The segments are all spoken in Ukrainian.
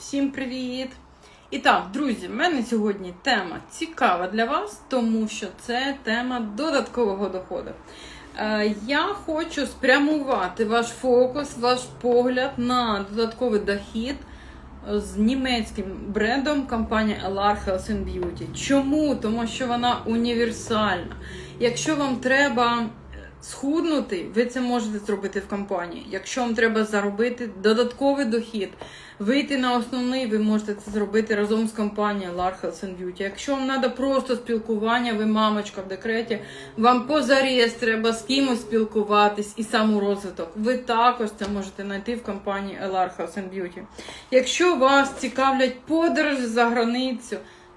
Всім привіт! І так, друзі, в мене сьогодні тема цікава для вас, тому що це тема додаткового доходу. Е, Я хочу спрямувати ваш фокус, ваш погляд на додатковий дохід з німецьким брендом компанії LR Health and Beauty. Чому? Тому що вона універсальна. Якщо вам треба схуднути, ви це можете зробити в компанії. Якщо вам треба заробити додатковий дохід, вийти на основний, ви можете це зробити разом з компанією LR Health and Beauty. Якщо вам треба просто спілкування, ви мамочка в декреті, вам позаріз треба з кимось спілкуватись і саморозвиток. Ви також це можете знайти в компанії LR Health and Beauty. Якщо вас цікавлять подорожі за границю,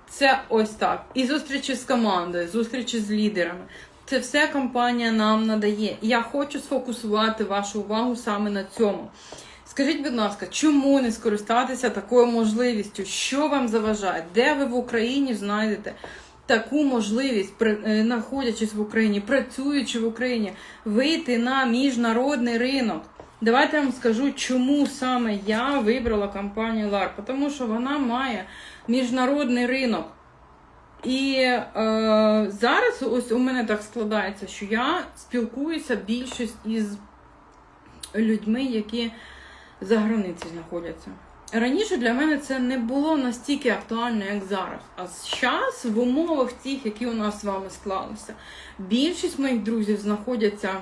це ось так. І зустрічі з командою, зустрічі з лідерами. Це все компанія нам надає. Я хочу сфокусувати вашу увагу саме на цьому. Скажіть, будь ласка, чому не скористатися такою можливістю? Що вам заважає? Де ви в Україні знайдете таку можливість, е, знаходячись в Україні, працюючи в Україні, вийти на міжнародний ринок? Давайте я вам скажу, чому саме я вибрала компанію LAR. Тому що вона має міжнародний ринок. І е, зараз ось у мене так складається, що я спілкуюся більшість із людьми, які за границею знаходяться. Раніше для мене це не було настільки актуально, як зараз. А зараз, в умовах тих, які у нас з вами склалися, більшість моїх друзів знаходяться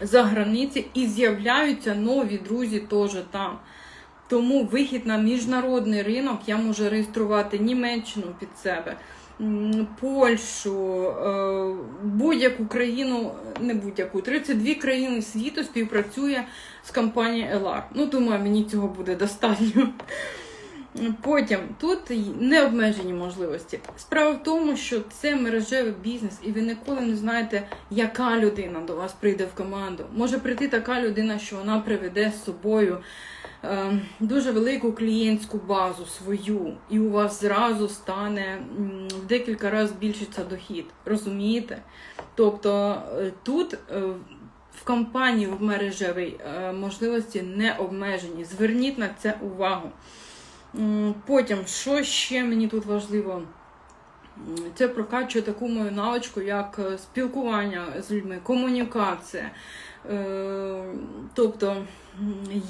за границі і з'являються нові друзі теж там. Тому вихід на міжнародний ринок я можу реєструвати Німеччину під себе, Польщу, е, будь-яку країну, не будь-яку, 32 країни світу співпрацює з компанією LR. Ну, думаю, мені цього буде достатньо. Потім тут необмежені можливості. Справа в тому, що це мережевий бізнес, і ви ніколи не знаєте, яка людина до вас прийде в команду. Може прийти така людина, що вона приведе з собою дуже велику клієнтську базу свою, і у вас зразу стане в декілька разів збільшиться дохід. Розумієте? Тобто е, тут. е, в компанії в мережевій е, можливості не обмежені. Зверніть на це увагу. Потім, що ще мені тут важливо? Це прокачує таку мою навичку, як спілкування з людьми, комунікація. Тобто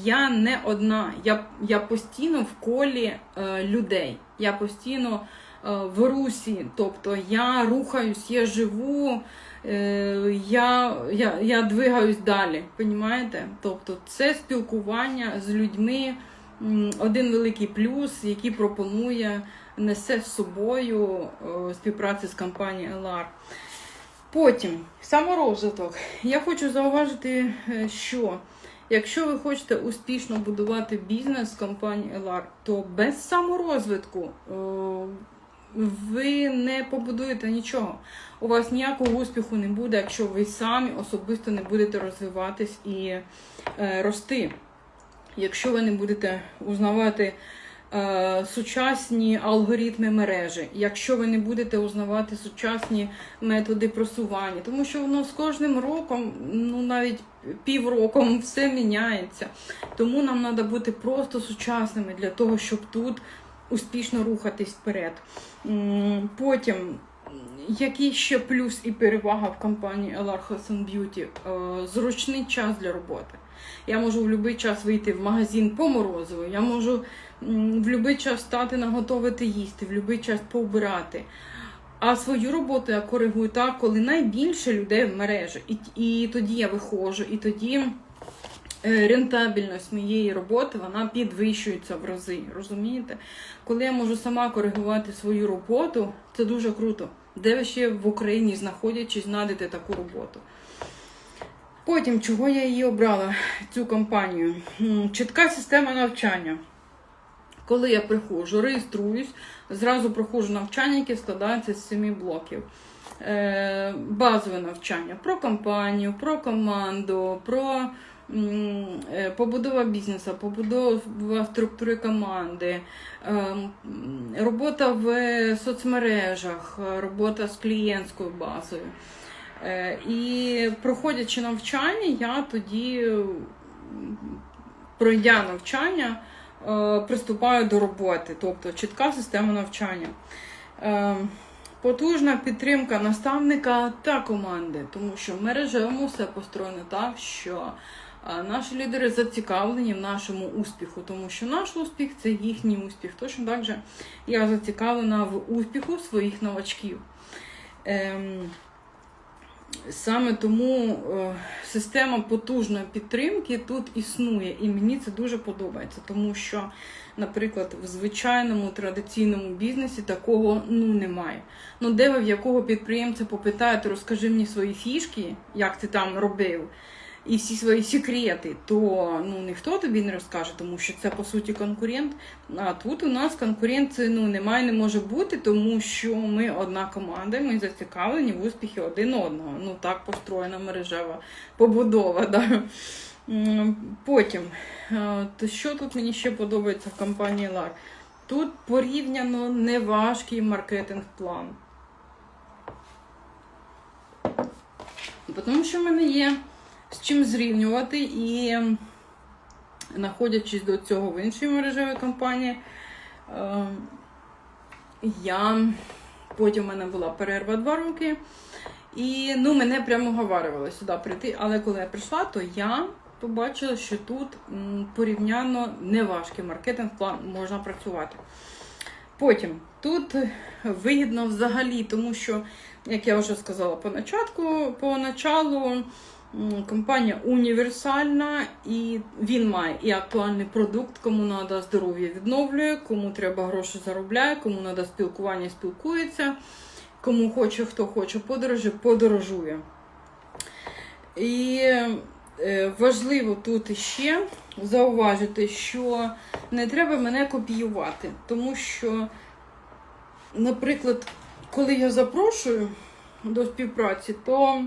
я не одна, я, я постійно в колі е, людей. Я постійно е, в русі, тобто я рухаюсь, я живу, е, я, я, я двигаюсь далі. Понімаєте? Тобто це спілкування з людьми один великий плюс, який пропонує, несе з собою е, співпраця з компанією LR. Потім саморозвиток. Я хочу зауважити, е, що якщо ви хочете успішно будувати бізнес з компанії LR, то без саморозвитку е, ви не побудуєте нічого. У вас ніякого успіху не буде, якщо ви самі особисто не будете розвиватись і е, рости. Якщо ви не будете узнавати е, сучасні алгоритми мережі, якщо ви не будете узнавати сучасні методи просування, тому що воно з кожним роком, ну навіть півроком, все міняється. Тому нам треба бути просто сучасними для того, щоб тут успішно рухатись вперед. Потім. Який ще плюс і перевага в компанії LR Beauty? Е, Зручний час для роботи. Я можу в будь-який час вийти в магазин по морозиву, я можу в будь-який час стати наготовити їсти, в будь-який час поубирати. А свою роботу я коригую так, коли найбільше людей в мережі. І, і тоді я виходжу, і тоді е, рентабельність моєї роботи вона підвищується в рази. Розумієте? Коли я можу сама коригувати свою роботу, це дуже круто. Де ви ще в Україні знаходячись, знайдете таку роботу. Потім, чого я її обрала, цю компанію? Чітка система навчання. Коли я приходжу, реєструюсь, зразу проходжу навчання, яке складається з семи блоків. Е, базове навчання про компанію, про команду, про е, побудова бізнесу, побудова структури команди, е, робота в соцмережах, робота з клієнтською базою. І проходячи навчання, я тоді, пройдя навчання, приступаю до роботи, тобто чітка система навчання. Е, Потужна підтримка наставника та команди, тому що в мережевому все построєно так, що е, наші лідери зацікавлені в нашому успіху, тому що наш успіх це їхній успіх. Точно так же я зацікавлена в успіху своїх новачків. Ем, Саме тому е, система потужної підтримки тут існує, і мені це дуже подобається, тому що, наприклад, в звичайному традиційному бізнесі такого ну немає. Ну, де ви в якого підприємця попитаєте, розкажи мені свої фішки, як ти там робив, і всі свої секрети, то ну ніхто тобі не розкаже, тому що це по суті конкурент. А тут у нас конкуренції ну немає, не може бути, тому що ми одна команда, ми зацікавлені в успіхі один одного. Ну так построєна мережева побудова. Да? Потім, е, то що тут мені ще подобається в компанії LAR? Тут порівняно неважкий маркетинг-план. Тому що в мене є з чим зрівнювати і ем, знаходячись до цього в іншій мережевій компанії, е, я потім в мене була перерва два роки. І ну, мене прямо говарювали сюди прийти. Але коли я прийшла, то я побачила, що тут порівняно неважкий маркетинг-план можна працювати. Потім тут вигідно взагалі, тому що, як я вже сказала по начатку, по началу м, компанія універсальна, і він має і актуальний продукт, кому треба здоров'я відновлює, кому треба гроші заробляє, кому треба спілкування спілкується, кому хоче, хто хоче подорожі, подорожує. І е, важливо тут ще зауважити, що не треба мене копіювати, тому що, наприклад, коли я запрошую до співпраці, то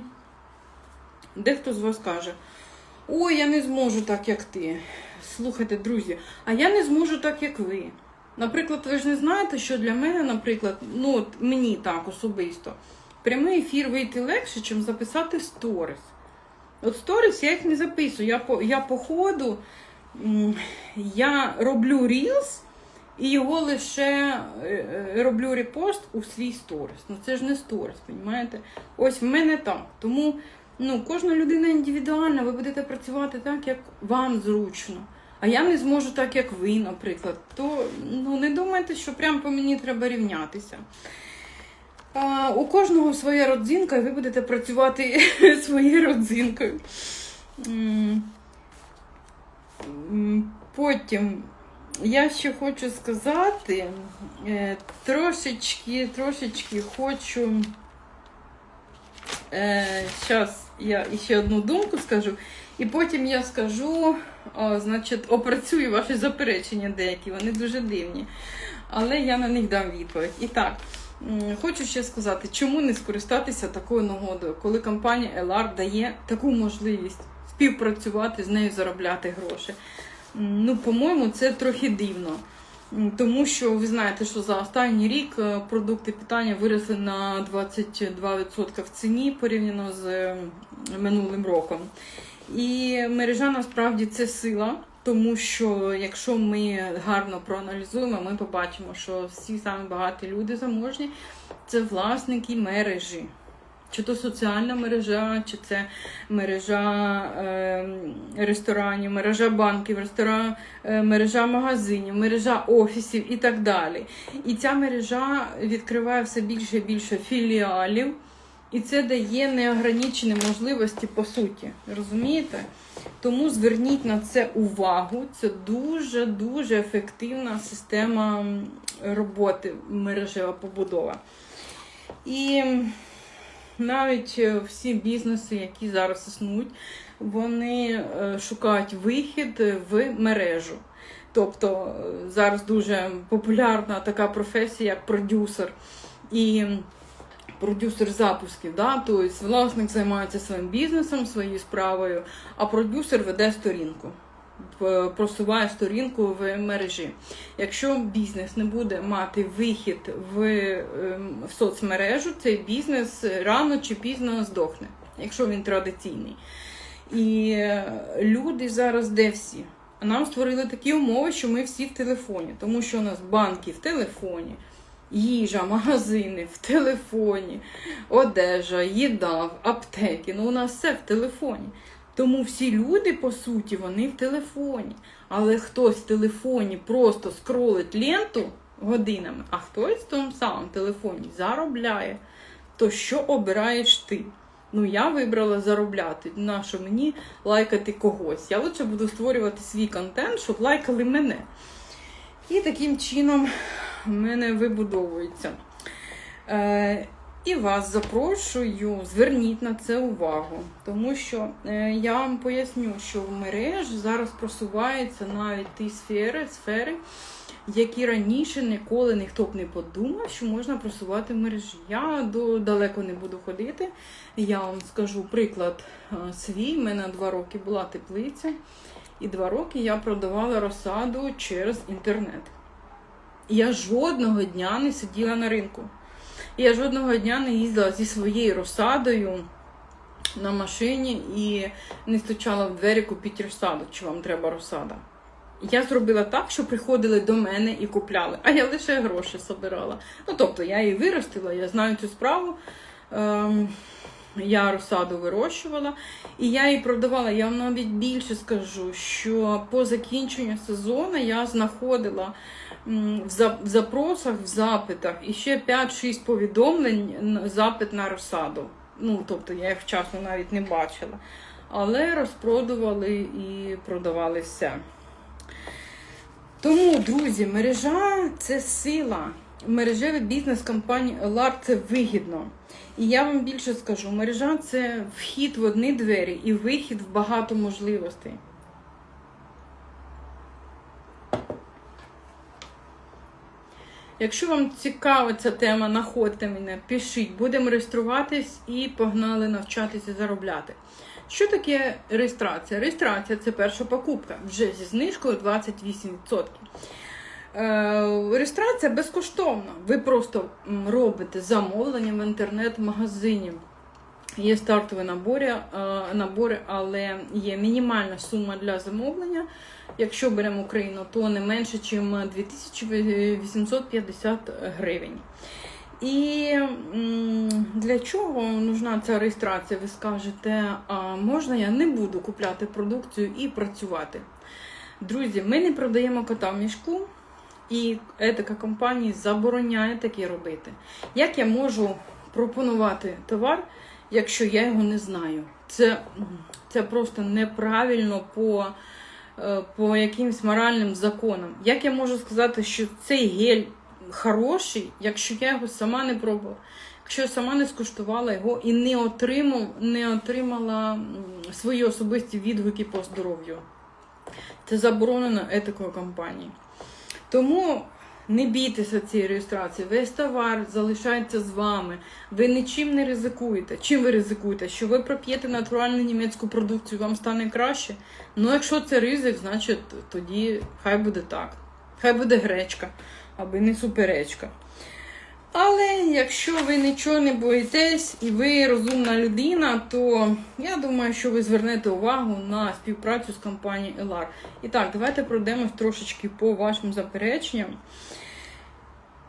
дехто з вас каже: Ой, я не зможу так, як ти. Слухайте, друзі, а я не зможу так, як ви. Наприклад, ви ж не знаєте, що для мене, наприклад, ну от мені так особисто, прямий ефір вийти легше, ніж записати сторіс. От сторіс я їх не записую. Я по, я по ходу я роблю рілс і його лише е, е, роблю репост у свій сторіс. Ну це ж не сторіс, розумієте? Ось в мене так. Тому ну, кожна людина індивідуальна, ви будете працювати так, як вам зручно. А я не зможу так, як ви, наприклад. То ну, не думайте, що прямо по мені треба рівнятися. А, у кожного своя родзинка, і ви будете працювати своєю родзинкою. Потім я ще хочу сказати, е, трошечки, трошечки хочу. Зараз я ще одну думку скажу, і потім я скажу, о, значить, опрацюю ваші заперечення деякі, вони дуже дивні. Але я на них дам відповідь. І так, хочу ще сказати, чому не скористатися такою нагодою, коли компанія LR дає таку можливість співпрацювати з нею, заробляти гроші. Ну, по-моєму, це трохи дивно. Тому що ви знаєте, що за останній рік е, продукти питання виросли на 22% в ціні порівняно з минулим роком. І мережа насправді це сила, тому що якщо ми гарно проаналізуємо, ми побачимо, що всі самі багаті люди заможні це власники мережі. Чи то соціальна мережа, чи це мережа е, ресторанів, мережа банків, ресторан, е, мережа магазинів, мережа офісів і так далі. І ця мережа відкриває все більше і більше філіалів, і це дає неограничені можливості по суті. Розумієте? Тому зверніть на це увагу. Це дуже-дуже ефективна система роботи мережева побудова. І навіть е, всі бізнеси, які зараз існують, вони е, шукають вихід в мережу. Тобто е, зараз дуже популярна така професія, як продюсер. І продюсер запусків, да? тобто власник займається своїм бізнесом, своєю справою, а продюсер веде сторінку, просуває сторінку в мережі. Якщо бізнес не буде мати вихід в, ем, в соцмережу, цей бізнес рано чи пізно здохне, якщо він традиційний. І е, люди зараз де всі? нам створили такі умови, що ми всі в телефоні, тому що у нас банки в телефоні, їжа, магазини в телефоні, одежа, їда, аптеки. Ну, у нас все в телефоні. Тому всі люди, по суті, вони в телефоні. Але хтось в телефоні просто скролить ленту годинами, а хтось в тому самому телефоні заробляє. То що обираєш ти? Ну, я вибрала заробляти. Нащо мені лайкати когось? Я лише буду створювати свій контент, щоб лайкали мене. І таким чином в мене вибудовується. Е, і вас запрошую, зверніть на це увагу, тому що е, я вам поясню, що в мереж зараз просуваються навіть ті сфери, сфери, які раніше ніколи ніхто б не подумав, що можна просувати в мережі. Я до, далеко не буду ходити. Я вам скажу приклад е, свій. У мене два роки була теплиця, і два роки я продавала розсаду через інтернет. Я жодного дня не сиділа на ринку. Я жодного дня не їздила зі своєю розсадою на машині і не стучала в двері купіть розсаду, чи вам треба розсада. Я зробила так, що приходили до мене і купляли, а я лише гроші собирала. Ну, тобто, я її виростила, я знаю цю справу. Ем, я розсаду вирощувала і я її продавала. Я вам навіть більше скажу, що по закінченню сезону я знаходила в за- в запросах, в запитах і ще 5-6 повідомлень запит на розсаду. Ну, тобто я їх вчасно навіть не бачила. Але розпродували і продавали все. Тому, друзі, мережа це сила. Мережевий бізнес компанії LAR це вигідно. І я вам більше скажу: мережа це вхід в одні двері і вихід в багато можливостей. Якщо вам цікава ця тема, находьте мене, пишіть, будемо реєструватись і погнали навчатися заробляти. Що таке реєстрація? Реєстрація це перша покупка вже зі знижкою 28%. Е, Реєстрація безкоштовна. Ви просто робите замовлення в інтернет-магазині. Є стартові набори, е, набори, але є мінімальна сума для замовлення. Якщо беремо Україну, то не менше, ніж 2850 гривень. І для чого нужна ця реєстрація? Ви скажете, а можна я не буду купляти продукцію і працювати. Друзі, ми не продаємо кота в мішку, і етика компанії забороняє таке робити. Як я можу пропонувати товар, якщо я його не знаю? Це, це просто неправильно по, е, по якимсь моральним законам. Як я можу сказати, що цей гель хороший, якщо я його сама не пробувала, якщо я сама не скуштувала його і не отримав, не отримала свої особисті відгуки по здоров'ю. Це заборонено етикою компанії. Тому не бійтеся цієї реєстрації. Весь товар залишається з вами. Ви нічим не ризикуєте. Чим ви ризикуєте? Що ви проп'єте натуральну німецьку продукцію, вам стане краще? Ну, якщо це ризик, значить тоді хай буде так. Хай буде гречка, аби не суперечка. Але якщо ви нічого не боїтесь і ви розумна людина, то я думаю, що ви звернете увагу на співпрацю з компанією LR. І так, давайте пройдемось трошечки по вашим запереченням.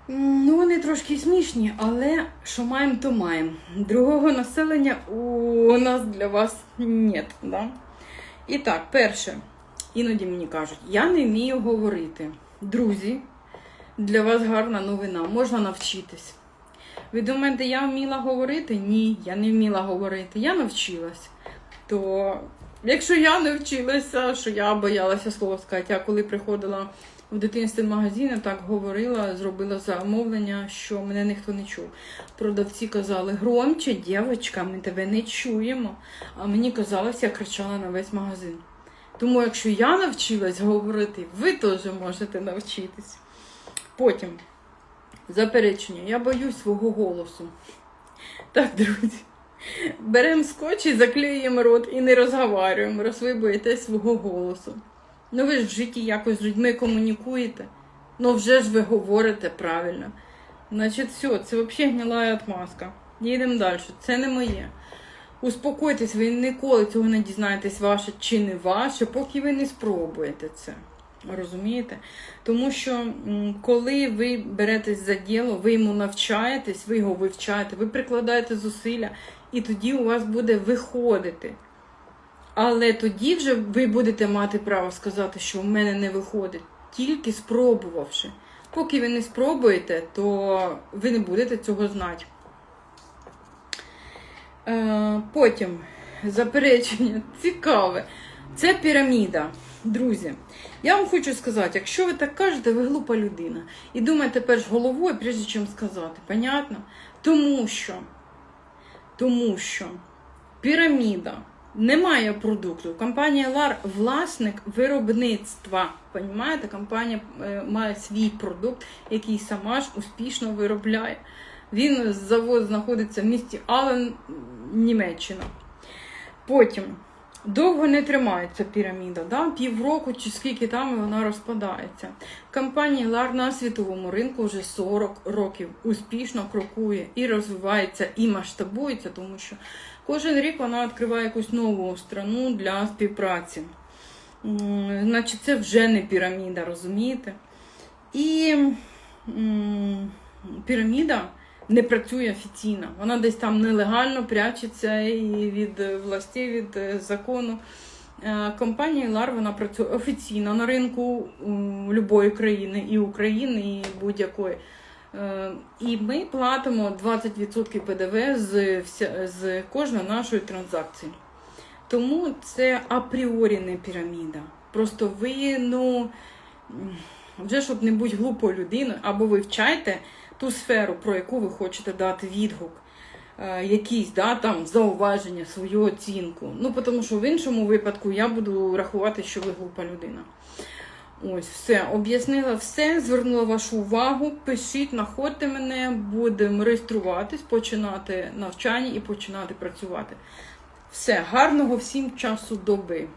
Ну, вони трошки смішні, але що маємо, то маємо. Другого населення у нас для вас нет. Да? І так, перше, іноді мені кажуть, я не вмію говорити. Друзі, для вас гарна новина, можна навчитись. Ви думаєте, я вміла говорити? Ні, я не вміла говорити, я навчилась. То, якщо я не вчилася, що я боялася слова сказати, я коли приходила в дитинстві в магазин, я так говорила, зробила замовлення, що мене ніхто не чув. Продавці казали, громче, дівчинка, ми тебе не чуємо. А мені казалось, я кричала на весь магазин. Тому, якщо я навчилась говорити, ви теж можете навчитись. Потім заперечення. Я боюсь свого голосу. Так, друзі. Беремо скотч і заклеюємо рот і не розговорюємо, раз ви боїтесь свого голосу. Ну ви ж в житті якось з людьми комунікуєте. Ну вже ж ви говорите правильно. Значить, все, це взагалі гнила отмазка. Їдемо далі. Це не моє. Успокойтесь, ви ніколи цього не дізнаєтесь, ваше чи не ваше, поки ви не спробуєте це. Розумієте? Тому що коли ви беретесь за діло, ви йому навчаєтесь, ви його вивчаєте, ви прикладаєте зусилля, і тоді у вас буде виходити. Але тоді вже ви будете мати право сказати, що в мене не виходить, тільки спробувавши. Поки ви не спробуєте, то ви не будете цього знати. Е, потім заперечення цікаве. Це піраміда. Друзі, я вам хочу сказати, якщо ви так кажете, ви глупа людина. І думаєте перш головою, прежде чим сказати. Понятно? Тому що, тому що піраміда немає продукту. Компанія LAR власник виробництва. Понімаєте? Компанія е, має свій продукт, який сама ж успішно виробляє. Він завод знаходиться в місті Ален, Німеччина. Потім довго не тримається піраміда, да? півроку чи скільки там вона розпадається. Компанія LAR на світовому ринку вже 40 років успішно крокує і розвивається, і масштабується, тому що кожен рік вона відкриває якусь нову страну для співпраці. Значить, це вже не піраміда, розумієте? І піраміда не працює офіційно. Вона десь там нелегально прячеться і від властей, від е, закону. Е, Компанія LAR вона працює офіційно на ринку любої країни, і України, і будь-якої. Е, І ми платимо 20% ПДВ з, з кожної нашої транзакції. Тому це апріорі не піраміда. Просто ви, ну, вже щоб не бути глупою людиною, або вивчайте ту сферу, про яку ви хочете дати відгук, е, якісь да, там зауваження, свою оцінку. Ну, тому що в іншому випадку я буду рахувати, що ви глупа людина. Ось, все, об'яснила все, звернула вашу увагу. Пишіть, знаходьте мене, будемо реєструватись, починати навчання і починати працювати. Все, гарного всім часу доби.